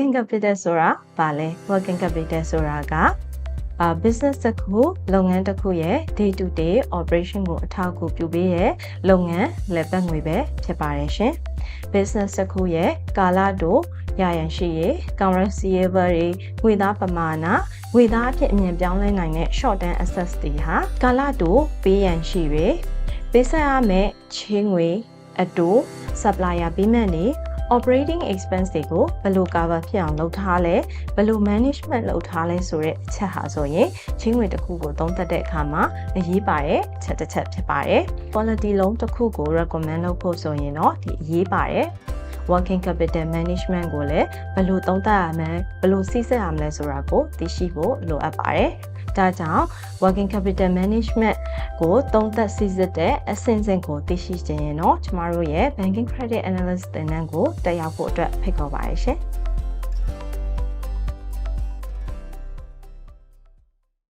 working capital ဆိုတာဘာလဲ working capital ဆိုတာကအာ business တစ်ခုလုပ်ငန်းတစ်ခုရဲ့ day to day operation ကိုအထောက်အကူပြုပေးရဲ့လုပ်ငန်းလက်ပတ်ငွေပဲဖြစ်ပါတယ်ရှင် business တစ်ခုရဲ့ကာလတိုရရန်ရှိရေး current receivable တွေငွေသားပမာဏငွေသားအဖြစ်အမြင်ပြောင်းလဲနိုင်တဲ့ short term assets တွေဟာကာလတိုပေးရန်ရှိရယ်ပေးဆက်ရမယ့်ချင်းငွေအတူ supplier payment တွေ operating expense တွေကိုဘယ်လို cover ဖြစ်အောင်လုပ်ထားလဲဘယ်လို management လုပ်ထားလဲဆိုတဲ့အချက်ဟာဆိုရင်ချင်းငွေတစ်ခုကိုသုံးသပ်တဲ့အခါမှာအရေးပါတဲ့အချက်တစ်ချက်ဖြစ်ပါတယ် quality loan တစ်ခုကို recommend လုပ်ဖို့ဆိုရင်တော့ဒီအရေးပါတယ် working capital management ကိုလည်းဘယ်လိုသုံးသပ်ရမလဲဘယ်လိုစိစက်ရမလဲဆိုတာကိုသိရှိဖို့လိုအပ်ပါတယ် ဒါကြောင့် working capital management ကိုသုံးသပ်စစ်စစ်တဲ့အဆင့်ဆင့်ကိုသိရှိခြင်းရင်တော့ကျမတို့ရဲ့ banking credit analyst သင်တန်းကိုတက်ရောက်ဖို့အတွက်ဖိတ်ခေါ်ပါတယ်ရှင်